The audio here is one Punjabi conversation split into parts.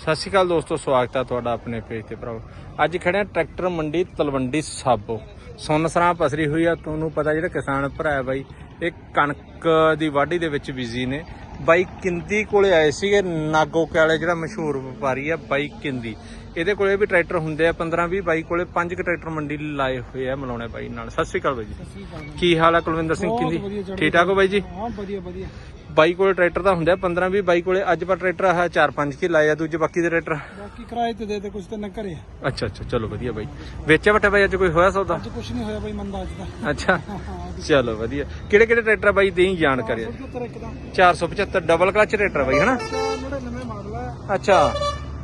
ਸਤਿ ਸ਼੍ਰੀ ਅਕਾਲ ਦੋਸਤੋ ਸਵਾਗਤ ਹੈ ਤੁਹਾਡਾ ਆਪਣੇ ਪੇਜ ਤੇ ਭਰਾਓ ਅੱਜ ਖੜੇ ਆ ਟਰੈਕਟਰ ਮੰਡੀ ਤਲਵੰਡੀ ਸਾਬੋ। ਸੁੰਨਸਰਾਂ ਪਸਰੀ ਹੋਈ ਆ ਤੁਹਾਨੂੰ ਪਤਾ ਜਿਹੜੇ ਕਿਸਾਨ ਭਰਾ ਹੈ ਬਾਈ ਇਹ ਕਣਕ ਦੀ ਵਾਢੀ ਦੇ ਵਿੱਚ ਬਿਜ਼ੀ ਨੇ। ਬਾਈ ਕਿੰਦੀ ਕੋਲੇ ਆਏ ਸੀਗੇ ਨਾਗੋ ਵਾਲੇ ਜਿਹੜਾ ਮਸ਼ਹੂਰ ਵਪਾਰੀ ਆ ਬਾਈ ਕਿੰਦੀ। ਇਹਦੇ ਕੋਲੇ ਵੀ ਟਰੈਕਟਰ ਹੁੰਦੇ ਆ 15 20 ਬਾਈ ਕੋਲੇ ਪੰਜ ਕੁ ਟਰੈਕਟਰ ਮੰਡੀ ਲਾਏ ਹੋਏ ਆ ਮਲਾਉਣੇ ਬਾਈ ਨਾਲ। ਸਤਿ ਸ਼੍ਰੀ ਅਕਾਲ ਬਾਈ ਜੀ। ਕੀ ਹਾਲ ਆ ਕੁਲਵਿੰਦਰ ਸਿੰਘ ਕਿੰਦੀ? ਠੀਕ ਠਾਕ ਹੋ ਬਾਈ ਜੀ? ਹਾਂ ਵਧੀਆ ਵਧੀਆ। ਬਾਈ ਕੋਲੇ ਟਰੈਕਟਰ ਤਾਂ ਹੁੰਦੇ ਆ 15 20 ਬਾਈ ਕੋਲੇ ਅੱਜ ਪਰ ਟਰੈਕਟਰ ਆ 4 5 ਕੀ ਲਾਏ ਆ ਦੂਜੇ ਬਾਕੀ ਦੇ ਟਰੈਕਟਰ। ਬਾਕੀ ਕਿਰਾਏ ਤੇ ਦੇ ਦੇ ਕੁਝ ਤੇ ਨਾ ਘਰੇ ਅੱਛਾ ਅੱਛਾ ਚਲੋ ਵਧੀਆ ਬਾਈ। ਵੇਚਿਆ ਵਟੇ ਬਾਈ ਅੱਜ ਕੋਈ ਹੋਇਆ ਸੌਦਾ? ਅੱਜ ਕੁਝ ਨਹੀਂ ਹੋਇਆ ਬਈ ਮੰਦਾ ਅੱਜ ਦਾ ਅੱਛਾ ਚਲੋ ਵਧੀਆ। ਕਿਹੜੇ ਕਿਹੜੇ ਟਰੈਕਟਰ ਆ ਬਾਈ ਦੇਈ ਜਾਣਕਾਰੀ ਆ। 75 ਇੱਕ ਦਾ 475 ਡਬਲ ਕਲਚ ਟਰੈਕਟਰ ਬਾਈ ਹਨਾ? 99 ਮਾਡਲ ਹੈ ਅੱਛਾ।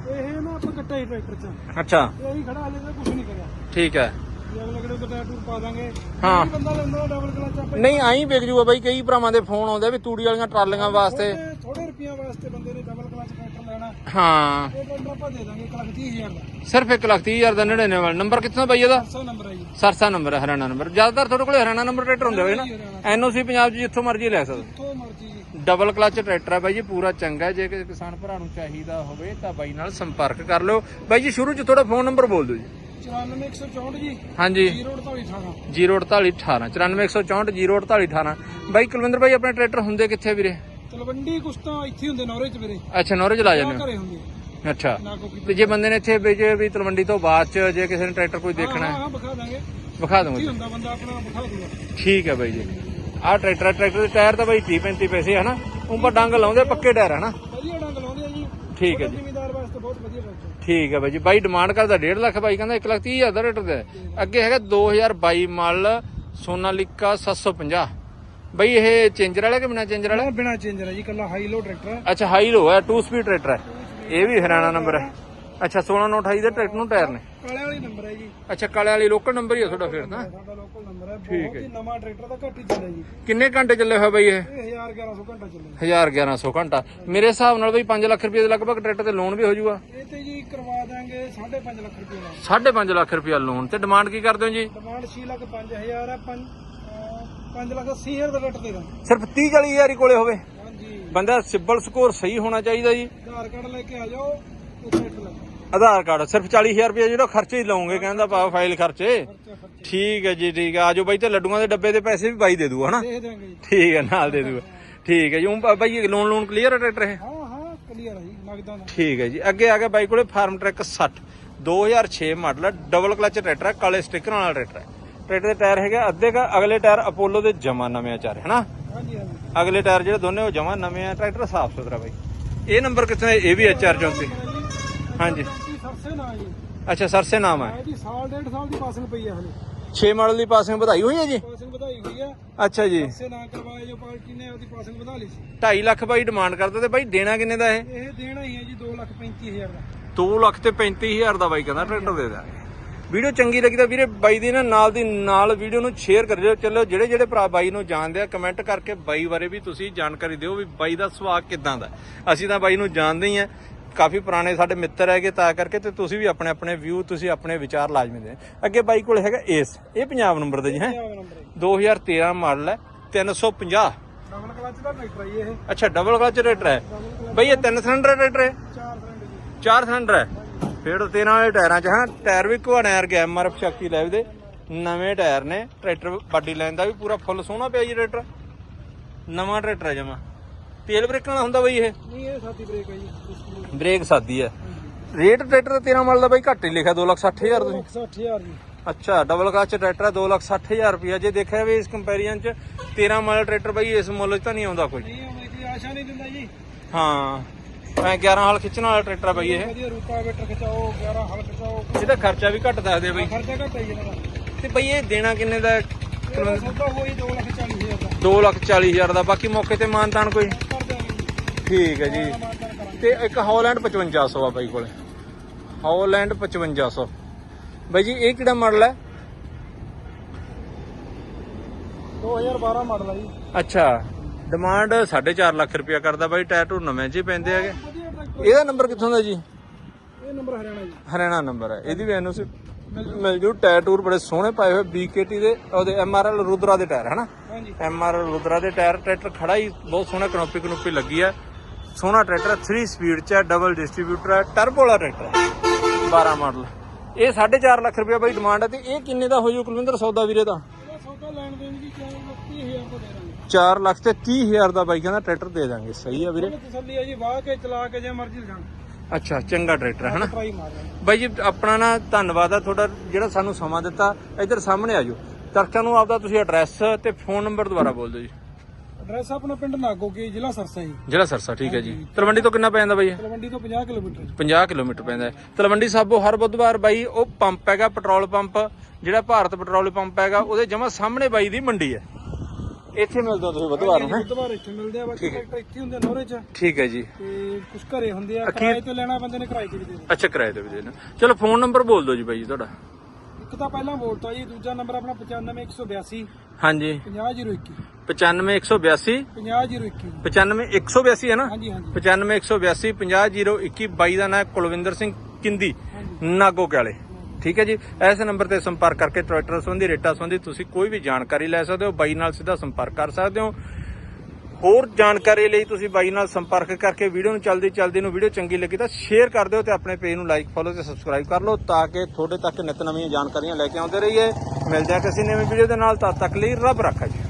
ਇਹ ਨਾ ਆਪਾਂ ਕੱਟਾ ਹੀ ਟਰੈਕਟਰ ਚ। ਅੱਛਾ। ਇਹ ਹੀ ਖੜਾ ਹਲੇ ਤਾਂ ਕੁਝ ਨਹੀਂ ਕਰਿਆ। ਠੀਕ ਹੈ। ਜੇ ਅਗਲੇ ਕਿਹੜੇ ਕੋ ਟੂਰ ਪਾ ਦਾਂਗੇ? ਹਾਂ। ਬੰਦਾ ਲੈਂਦਾ ਡਬਲ ਕਲਚ ਆਪਾਂ ਨਹੀਂ ਆਈ ਵਿਕ ਜੂਗਾ ਬਾਈ ਕਈ ਭਰਾਵਾਂ ਦੇ ਫੋਨ ਆਉਂਦੇ ਵੀ ਤੂੜੀ ਵਾਲੀਆਂ ਟਰਾਲੀਆਂ ਵਾਸਤੇ। ਥੋੜੇ- ਥੋੜੇ ਰੁਪਈਆਂ ਵਾਸਤੇ ਬੰਦੇ ਨੇ ਡਬਲ ਕਲਚ ਟਰੈਕਟਰ ਲੈਣਾ। ਹਾਂ। ਇਹ ਟਰੈਕਟਰ ਆਪਾਂ ਦੇ ਦਾਂਗੇ 1 ਲੱਖ 30 ਹਜ਼ਾਰ ਦਾ। ਸਿਰਫ 1 ਲੱਖ 30 ਹਜ਼ਾਰ ਦਾ 99 ਵਾਲਾ। ਨੰਬਰ ਕਿੱਥੋਂ ਬਾਈ ਇਹਦਾ? 800 ਨੰਬਰ ਹੈ ਜੀ। ਸਰਸਾ ਨੰਬਰ ਹੈ ਹਰਿਆਣਾ ਨੰਬਰ। ਜ਼ਿਆਦਾਤਰ ਤੁਹਾਡੇ ਕੋਲ ਹਰਿਆਣਾ ਨੰਬਰ ਟਰੈਕਟਰ ਹੁੰਦੇ ਹੋਏ ਨਾ। ਐਨਓਸੀ ਪੰਜਾਬ 'ਚ ਜਿੱਥੋਂ ਮਰਜ਼ੀ ਲੈ ਸਕਦੇ। ਮਰਜ਼ੀ ਡਬਲ ਕਲਚ ਟਰੈਕਟਰ ਹੈ ਬਾਈ ਜੀ ਪੂਰਾ ਚੰਗਾ। ਜੇ ਕਿਸੇ ਕਿਸਾਨ ਭਰਾ ਨੂੰ ਚਾਹੀਦਾ ਹੋਵੇ ਤਾਂ ਬਾਈ ਨਾਲ ਸੰਪਰਕ ਕਰ ਲਿਓ। ਬਾਈ ਜੀ ਸ਼ੁਰੂ 'ਚ ਤੁਹਾਡਾ ਫੋਨ ਨੰਬਰ ਬੋਲ ਦਿਓ ਜੀ। 94164 ਜੀ। ਹਾਂਜੀ। 04818 04818 94164 04818 ਬਾਈ ਕੁਲਵਿੰਦਰ ਬਾਈ ਆਪਣੇ ਟਰੈਕਟਰ ਹੁੰਦੇ ਕਿੱਥੇ ਵੀਰੇ? ਤਲਵੰਡੀ ਕੁਛ ਤਾਂ ਇੱਥੇ ਹੁੰਦੇ ਨੌਰੇ ਚ ਵੀਰੇ। ਅੱਛਾ ਨੌਰੇਜ ਲਾ ਆ ਜਾਂਦੇ ਘਰੇ ਹੁੰਦੇ। ਹੋ ਅੱਛਾ। ਨਾ ਕੋ ਤੇ ਜੇ ਬੰਦੇ ਨੇ ਇੱਥੇ ਵੇਚੇ ਵੀ ਤਲਵੰਡੀ ਤੋਂ ਬਾਅਦ ਚ ਜੇ ਕਿਸੇ ਨੇ ਟਰੈਕਟਰ ਕੋਈ ਦੇਖਣਾ ਹਾਂ? ਹੈ ਹਾਂ ਵਿਖਾ ਦਾਂਗੇ। ਵਿਖਾ ਕੀ ਦੂੰਗਾ ਹੁੰਦਾ ਬੰਦਾ ਆਪਣਾ ਵਿਖਾ ਦੂਗਾ। ਠੀਕ ਹੈ ਬਾਈ ਜੀ। ਆਹ ਟਰੈਕਟਰ ਟਰੈਕਟਰ ਦੇ ਟਾਇਰ ਤਾਂ ਬਾਈ 30 35 ਪੈਸੇ ਹਨਾ ਉੱਪਰ ਡੰਗ ਲਾਉਂਦੇ ਪੱਕੇ ਟਾਇਰ ਹਨਾ ਵਧੀਆ ਡੰਗ ਲਾਉਂਦੇ ਆ ਜੀ। ਠੀਕ ਹੈ ਜੀ। ਜ਼ਿਮੀਦਾਰ ਵਾਸਤੇ ਬਹੁਤ ਵਧੀਆ ਟਰੈਕਟਰ ਠੀਕ ਹੈ ਬਾਈ ਜੀ। ਬਾਈ ਡਿਮਾਂਡ ਕਰਦਾ 1.5 ਲੱਖ ਬਾਈ ਕਹਿੰਦਾ 1 ਲੱਖ 30 ਹਜ਼ਾਰ ਦਾ ਰੇਟ ਦਾ। ਅੱਗੇ ਹੈਗਾ 2022 ਮਾਡਲ ਸੋਨਾਲਿਕਾ 750 ਬਾਈ ਇਹ ਚੇਂਜਰ ਵਾਲਾ ਕਿ ਬਿਨਾ ਚੇਂਜਰ ਵਾਲਾ? ਬਿਨਾ ਚੇਂਜਰ ਹੈ ਜੀ ਕੱਲਾ ਹਾਈ ਲੋ ਟਰੈਕਟਰ ਹੈ ਅੱਛਾ ਹਾਈ ਲੋ ਹੈ 2 ਸਪੀਡ ਟਰੈਕਟਰ ਹੈ ਇਹ ਵੀ ਹਰਿਆਣਾ ਨੰਬਰ ਹੈ ਅੱਛਾ 1628 ਦੇ ਟਰੈਕਟਰ ਨੂੰ ਟਾਇਰ ਨੇ? ਕਾਲੇ ਵਾਲੀ ਨੰਬਰ ਹੈ ਜੀ। ਅੱਛਾ ਕਾਲੇ ਵਾਲੀ ਲੋਕਲ ਨੰਬਰ ਹੀ ਆ ਤੁਹਾਡਾ ਫਿਰ ਤਾਂ। ਸਾਡਾ ਲੋਕਲ ਨੰਬਰ ਹੈ ਠੀਕ ਬਹੁਤ ਹੀ ਨਵਾਂ ਟਰੈਕਟਰ ਦਾ ਘੱਟ ਹੀ ਚੱਲਿਆ ਜੀ। ਕਿੰਨੇ ਘੰਟੇ ਚੱਲੇ ਹੋਏ ਬਾਈ ਇਹ? ਇਹ 1000 1100 ਘੰਟਾ ਚੱਲਿਆ। 1000 1100 ਘੰਟਾ। ਮੇਰੇ ਹਿਸਾਬ ਨਾਲ ਬਈ 5 ਲੱਖ ਰੁਪਏ ਦੇ ਲਗਭਗ ਟਰੈਕਟਰ ਤੇ ਲੋਨ ਵੀ ਹੋ ਜਾਊਗਾ ਇਹ ਤੇ ਜੀ ਕਰਵਾ ਦਾਂਗੇ 5.5 ਲੱਖ ਰੁਪਏ ਦਾ। 5.5 ਲੱਖ ਰੁਪਏ ਲੋਨ ਤੇ ਡਿਮਾਂਡ ਕੀ ਕਰਦੇ ਹੋ ਜੀ? ਡਿਮਾਂਡ 6 ਲੱਖ 5000 ਹੈ 5 5 ਲੱਖ 80 ਹਜ਼ਾਰ ਦਾ ਰੇਟ ਦੇ ਦਾਂ ਸਿਰਫ 30 40 ਹਜ਼ਾਰ ਹੀ ਕੋਲੇ ਹੋਵੇ। ਹਾਂਜੀ। ਬੰਦਾ ਸਿਬਲ ਸਕੋਰ ਸਹੀ ਹੋਣਾ ਚਾਹੀਦਾ ਜੀ। ਆਧਾਰ ਕਾਰਡ ਲੈ ਕੇ ਆ ਜਾਓ ਤੇ ਆਧਾਰ ਕਾਰਡ ਸਿਰਫ 40000 ਰੁਪਏ ਜਿਹੜਾ ਖਰਚੇ ਹੀ ਲਾਉਂਗੇ ਕਹਿੰਦਾ ਪਾ ਫਾਈਲ ਖਰਚੇ। ਠੀਕ ਹੈ ਜੀ ਠੀਕ ਹੈ। ਆਜੋ ਬਾਈ ਤੇ ਲੱਡੂਆਂ ਦੇ ਡੱਬੇ ਦੇ ਪੈਸੇ ਵੀ ਬਾਈ ਦੇ ਦੂ ਹਨਾ? ਦੇ ਦਾਂਗੇ ਜੀ। ਠੀਕ ਹੈ ਨਾਲ ਦੇ ਦੂਗਾ। ਠੀਕ ਹੈ ਜੀ ਊਂ ਬਾਈ ਲੋਨ ਲੋਨ ਕਲੀਅਰ ਹੈ ਟਰੈਕਟਰ ਇਹ? ਹਾਂ ਹਾਂ ਕਲੀਅਰ ਹੈ ਜੀ ਨਗਦਾਂ ਦਾ ਠੀਕ ਹੈ ਜੀ ਅੱਗੇ ਆ ਗਿਆ ਬਾਈ ਕੋਲੇ ਫਾਰਮ ਟਰੈਕ 60 2006 ਮਾਡਲ ਹੈ ਡਬਲ ਕਲਚ ਟਰੈਕਟਰ ਹੈ ਕਾਲੇ ਸਟicker ਵਾਲਾ ਟਰੈਕਟਰ ਹੈ। ਟਰੈਕਟਰ ਦੇ ਟਾਇਰ ਹੈਗੇ ਅੱਧੇ ਕਾ ਅਗਲੇ ਟਾਇਰ ਅਪੋਲੋ ਦੇ ਜਮਾ ਨਵੇਂ ਆ ਚਾਰੇ ਹਨਾ? ਹਾਂਜੀ ਹਾਂਜੀ। ਅਗਲੇ ਟਾਇਰ ਜਿਹੜੇ ਦੋਨੇ ਉਹ ਜਮਾ ਨਵੇਂ ਆ ਟਰੈਕਟਰ ਸਾਫ਼ ਸੁਥਰਾ ਬਾਈ। ਇਹ ਨੰਬਰ ਕਿੱਥੇ ਇਹ ਵੀ ਐਚਆਰ 34 ਹਾਂਜੀ। ਜੀ ਸਰਸੇ ਨਾ ਜੀ। ਅੱਛਾ ਸਰਸੇ ਨਾਮ ਹੈ। ਇਹਦੀ ਸਾਲ ਡੇਢ ਸਾਲ ਦੀ ਪਾਸਿੰਗ ਪਈ ਹੈ ਹਲੇ। 6 ਮਾਡਲ ਦੀ ਪਾਸਿੰਗ ਵਧਾਈ ਹੋਈ ਹੈ ਜੀ? ਪਾਸਿੰਗ ਵਧਾਈ ਹੋਈ ਹੈ। ਅੱਛਾ ਜੀ। ਸਰਸੇ ਨਾ ਕਰਵਾਏ ਜੋ ਪਾਰਟੀ ਨੇ ਉਹਦੀ ਪਾਸਿੰਗ ਵਧਾ ਲਈ ਸੀ। 2.5 ਲੱਖ ਬਾਈ ਡਿਮਾਂਡ ਕਰਦੇ ਤੇ ਬਾਈ ਦੇਣਾ ਕਿੰਨੇ ਦਾ ਇਹ? ਇਹ ਦੇਣਾ ਹੀ ਹੈ ਜੀ 2 ਲੱਖ 35000 ਦਾ। 2 ਲੱਖ ਤੇ 35000 ਦਾ ਬਾਈ ਕਹਿੰਦਾ ਟਰੈਕਟਰ ਦੇ ਦਾਂਗੇ। ਵੀਡੀਓ ਚੰਗੀ ਲੱਗੀ ਤਾਂ ਵੀਰੇ ਬਾਈ ਦੀ ਨਾ ਨਾਲ ਦੀ ਨਾਲ ਵੀਡੀਓ ਨੂੰ ਸ਼ੇਅਰ ਕਰਿਓ। ਚਲੋ ਜਿਹੜੇ ਜਿਹੜੇ ਭਰਾ ਬਾਈ ਨੂੰ ਜਾਣਦੇ ਆ ਕਮੈਂਟ ਕਰਕੇ ਬਾਈ ਬਾਰੇ ਵੀ ਤੁਸੀਂ ਜਾਣਕਾਰੀ ਦਿਓ ਵੀ ਬਾਈ ਦਾ ਸੁਭਾਅ ਕਿਦਾਂ ਦਾ ਅਸੀਂ ਤਾਂ ਬਾਈ ਨੂੰ ਜਾਣਦੇ ਹੀ ਆ। ਕਾਫੀ ਪੁਰਾਣੇ ਸਾਡੇ ਮਿੱਤਰ ਹੈਗੇ ਤਾਂ ਕਰਕੇ ਤੇ ਤੁਸੀਂ ਵੀ ਆਪਣੇ ਆਪਣੇ ਵਿਊ ਤੁਸੀਂ ਆਪਣੇ ਵਿਚਾਰ ਲਾਜ਼ਮੀ ਦੇ। ਅੱਗੇ ਬਾਈ ਕੋਲ ਹੈਗਾ ਏਸ ਇਹ ਪੰਜਾਬ ਨੰਬਰ ਦਾ ਜੀ ਹੈ? ਇਹ ਨੰਬਰ ਹੈ 2013 ਮਾਡਲ ਹੈ 350 ਡਬਲ ਕਲਚ ਦਾ ਟਰੈਕਟਰ ਹੈ ਇਹ। ਅੱਛਾ ਡਬਲ ਕਲਚ ਰੇਟਰ ਹੈ। ਬਈ ਇਹ ਤਿੰਨ ਸਿਲੰਡਰ ਰੇਟਰ ਹੈ? ਚਾਰ ਫਰੈਂਡ ਜੀ। ਚਾਰ ਸਿਲੰਡਰ ਹੈ? ਫਿਰ ਤਾਂ 13 ਵਾਲੇ ਟਾਇਰਾਂ 'ਚ ਹਾਂ? ਟਾਇਰ ਵੀ ਘਵਾਣਾ ਯਾਰ ਗਿਆ ਐਮਆਰਐਫ ਸ਼ਕਤੀ ਲੈਵ ਦੇ। ਨਵੇਂ ਟਾਇਰ ਨੇ ਟਰੈਕਟਰ ਬਾਡੀ ਲਾਈਨ ਦਾ ਵੀ ਪੂਰਾ ਫੁੱਲ ਸੋਹਣਾ ਪਿਆ ਜੀ ਟਰੈਕਟਰ। ਨਵਾਂ ਟਰੈਕਟਰ ਹੈ ਜਮਾ। ਤੇਲ ਬ੍ਰੇਕਾਂ ਨਾਲ ਹੁੰਦਾ ਬਈ ਇਹ? ਨਹੀਂ ਇਹ ਸਾਡੀ ਬ੍ਰੇਕ ਹੈ ਜੀ ਬ੍ਰੇਕ ਸਾਦੀ ਹੈ। ਰੇਟ ਟਰੈਕਟਰ ਦਾ 13 ਮਾਡਲ ਦਾ ਬਈ ਘੱਟ ਹੀ ਲਿਖਿਆ 260000 ਤੁਸੀਂ। 160000 ਜੀ। ਅੱਛਾ ਡਬਲ ਕਲਚ ਟਰੈਕਟਰ 260000 ਰੁਪਿਆ ਜੇ ਦੇਖਿਆ ਵੀ ਇਸ ਕੰਪੈਰੀਜ਼ਨ 'ਚ 13 ਮਾਡਲ ਟਰੈਕਟਰ ਬਈ ਇਸ ਮੁੱਲ 'ਚ ਤਾਂ ਨਹੀਂ ਆਉਂਦਾ ਕੋਈ। ਨਹੀਂ ਆਉਂਦੀ ਦੀ ਆਸ਼ਾ ਨਹੀਂ ਦਿੰਦਾ ਜੀ। ਹਾਂ ਐ 11 ਹਾਲ ਖਿੱਚਣ ਵਾਲਾ ਟਰੈਕਟਰ ਆ ਬਈ ਇਹ। ਵਧੀਆ ਰੂਟਾਵੇਟਰ ਖਿਚਾਓ 11 ਹਲ ਖਿਚਾਓ। ਇਹਦਾ ਖਰਚਾ ਵੀ ਘੱਟ ਦੱਸਦੇ ਬਈ। ਖਰਚਾ ਘੱਟ ਹੈ ਜੀ ਇਹਨਾਂ ਦਾ। ਤੇ ਬਈ ਇਹ ਦੇਣਾ ਕਿੰਨੇ ਦਾ ਸੌਦਾ ਹੋਈ 2 ਲੱਖ 40 ਹਜ਼ਾਰ ਦਾ। 2 ਲੱਖ 40 ਹਜ਼ਾਰ ਦਾ। ਬਾਕੀ ਮੌਕੇ ਤੇ ਮਾਨਤਾਨ ਕੋਈ? ਠੀਕ ਹੈ ਜੀ। ਤੇ ਇੱਕ ਹੌਲੈਂਡ 5500 ਆ ਬਾਈ ਕੋਲੇ। ਹੌਲੈਂਡ 5500 ਬਾਈ ਜੀ ਇਹ ਕਿਹੜਾ ਮਾਡਲ ਹੈ? 2012 ਮਾਡਲ ਹੈ ਜੀ। ਅੱਛਾ। ਡਿਮਾਂਡ 4.5 ਲੱਖ ਰੁਪਇਆ ਕਰਦਾ ਬਾਈ ਟਾਇਰ ਟੂ ਨਵੇਂ ਹੀ ਪੈਂਦੇ ਹੈਗੇ। ਇਹਦਾ ਨੰਬਰ ਕਿੱਥੋਂ ਦਾ ਜੀ? ਇਹ ਨੰਬਰ ਹਰਿਆਣਾ ਜੀ। ਹਰਿਆਣਾ ਨੰਬਰ ਹੈ ਇਹਦੀ ਵੀ ਐਨਓਸੀ ਮਿਲ ਜੂ ਟਾਇਰ ਟੂਰ ਬੜੇ ਸੋਹਣੇ ਪਾਏ ਹੋਏ ਬੀਕੇਟੀ ਦੇ ਉਹਦੇ ਐਮਆਰਐਲ ਰੁਦਰਾ ਦੇ ਟਾਇਰ ਹਨਾ? ਐਮਆਰਐਲ ਰੁਦਰਾ ਦੇ ਟਾਇਰ ਟਰੈਕਟਰ ਖੜਾ ਹੀ ਬਹੁਤ ਸੋਹਣਾ ਕਨੋਪੀ ਕਨੋਪੀ ਲੱਗੀ ਆ। ਸੋਹਣਾ ਟਰੈਕਟਰ 3 ਸਪੀਡ ਚ ਹੈ ਡਬਲ ਡਿਸਟ੍ਰੀਬਿਊਟਰ ਹੈ ਟਰਬੋ ਵਾਲਾ ਟਰੈਕਟਰ ਹੈ 12 ਮਾਡਲ ਇਹ 4.5 ਲੱਖ ਰੁਪਏ ਬਾਈ ਡਿਮਾਂਡ ਹੈ ਤੇ ਇਹ ਕਿੰਨੇ ਦਾ ਹੋ ਜੂ ਕੁਲਵਿੰਦਰ ਸੌਦਾ ਵੀਰੇ ਦਾ? ਸੌਦਾ ਲੈਣ ਦੇਣ ਦੀ 4 30000 ਦਾ ਦੇ ਦਾਂਗੇ। 4 ਲੱਖ ਤੇ 30 ਹਜ਼ਾਰ ਦਾ ਬਾਈ ਕਹਿੰਦਾ ਟਰੈਕਟਰ ਦੇ ਦਾਂਗੇ ਸਹੀ ਆ ਵੀਰੇ। ਤਸੱਲੀ ਹੈ ਜੀ ਵਾਹ ਕੇ ਚਲਾ ਕੇ ਜੇ ਮਰਜ਼ੀ ਲਗਾਣ ਅੱਛਾ ਚੰਗਾ ਟਰੈਕਟਰ ਹੈ ਰਹੇ ਬਾਈ ਜੀ ਆਪਣਾ ਨਾ ਧੰਨਵਾਦ ਆ ਤੁਹਾਡਾ ਜਿਹੜਾ ਸਾਨੂੰ ਸਮਾਂ ਦਿੱਤਾ। ਇੱਧਰ ਸਾਹਮਣੇ ਆ ਜਾਓ। ਦਰਸ਼ਕਾਂ ਨੂੰ ਆਪਦਾ ਤੁਸੀਂ ਐਡਰੈਸ ਤੇ ਫੋਨ ਨੰਬਰ ਦੁਬਾਰਾ ਬੋਲ ਦਿਓ ਜੀ। ਐਡਰੈਸ ਆਪਣਾ ਪਿੰਡ ਨਾਗੋ ਕੀ ਜ਼ਿਲ੍ਹਾ ਸਰਸਾ ਜੀ। ਜ਼ਿਲ੍ਹਾ ਸਰਸਾ ਠੀਕ ਹੈ ਜੀ। ਤਲਵੰਡੀ ਤੋਂ ਕਿੰਨਾ ਪੈ ਜਾਂਦਾ ਬਾਈ ਇਹ? ਤਲਵੰਡੀ ਤੋਂ 50 ਕਿਲੋਮੀਟਰ। 50 ਕਿਲੋਮੀਟਰ ਪੈਂਦਾ ਹੈ। ਤਲਵੰਡੀ ਸਾਬੋ ਹਰ ਬੁੱਧਵਾਰ ਬਾਈ ਉਹ ਪੰਪ ਹੈਗਾ ਪੈਟਰੋਲ ਪੰਪ। ਜਿਹੜਾ ਭਾਰਤ ਪੈਟਰੋਲ ਪੰਪ ਹੈਗਾ ਉਹਦੇ ਜਮਾ ਸਾਹਮਣੇ ਬਾਈ ਦੀ ਮੰਡੀ ਹੈ। ਇੱਥੇ ਮਿਲਦੇ ਤੁਸੀਂ ਬੁੱਧਵਾਰ ਨੂੰ ਹੈਂ? ਬੁੱਧਵਾਰ ਇੱਥੇ ਮਿਲਦੇ ਆ ਬਾਕੀ ਟਰੈਕਟਰ ਇੱਥੇ ਹੁੰਦੇ ਨੋਰੇ ਚ। ਠੀਕ ਹੈ ਜੀ। ਤੇ ਕੁਝ ਘਰੇ ਹੁੰਦੇ ਆ ਕਿਰਾਏ ਤੇ ਲੈਣਾ ਬੰਦੇ ਨੇ ਕਿਰਾਏ ਤੇ ਵੀ ਦੇ ਦੇਣਾ। ਅੱਛਾ ਕਿਰਾਏ ਤੇ ਵੀ ਦੇਣਾ। ਚਲੋ ਫੋਨ ਨੰਬਰ ਬੋਲ ਦਿਓ ਜੀ ਬਾਈ ਜੀ ਤੁਹਾਡਾ। ਇੱਕ ਤਾਂ ਪਹਿਲਾਂ ਬੋਲਤਾ ਜੀ ਦੂਜਾ ਨੰਬਰ ਆਪਣਾ 95182 ਹਾਂਜੀ। 50021 95182 50021 95182 ਹੈ ਨਾ? ਹਾਂਜੀ ਹਾਂਜੀ। 95182 50021 ਬਾਈ ਦਾ ਨਾਮ ਕੁਲਵਿੰਦਰ ਸਿੰਘ ਕਿੰਦੀ ਨਾਗੋ ਕਾਲੇ ਠੀਕ ਹੈ ਜੀ? ਇਸ ਨੰਬਰ ਤੇ ਸੰਪਰਕ ਕਰਕੇ ਟਰੈਕਟਰ ਸੰਬੰਧੀ ਰੇਟਾਂ ਸੰਬੰਧੀ ਤੁਸੀਂ ਕੋਈ ਵੀ ਜਾਣਕਾਰੀ ਲੈ ਸਕਦੇ ਹੋ ਬਾਈ ਨਾਲ ਸਿੱਧਾ ਸੰਪਰਕ ਕਰ ਸਕਦੇ ਹੋ। ਹੋਰ ਜਾਣਕਾਰੀ ਲਈ ਤੁਸੀਂ ਬਾਈ ਨਾਲ ਸੰਪਰਕ ਕਰਕੇ ਵੀਡੀਓ ਨੂੰ ਚਲਦੀ ਚਲਦੀ ਨੂੰ ਵੀਡੀਓ ਚੰਗੀ ਲੱਗੀ ਤਾਂ ਸ਼ੇਅਰ ਕਰ ਦਿਓ ਤੇ ਆਪਣੇ ਪੇਜ ਨੂੰ ਲਾਈਕ ਫੋਲੋ ਤੇ ਸਬਸਕ੍ਰਾਈਬ ਕਰ ਲਓ ਤਾਂ ਕਿ ਤੁਹਾਡੇ ਤੱਕ ਨਿਤ ਨਵੀਆਂ ਜਾਣਕਾਰੀਆਂ ਲੈ ਕੇ ਆਉਂਦੇ ਰਹੀਏ। ਮਿਲਦੇ ਹਾਂ ਕਿਸੇ ਨਵੀਂ ਵੀਡੀਓ ਦੇ ਨਾਲ, ਤਦ ਤੱਕ ਲਈ ਰੱਬ ਰੱਖਾ ਜੀ।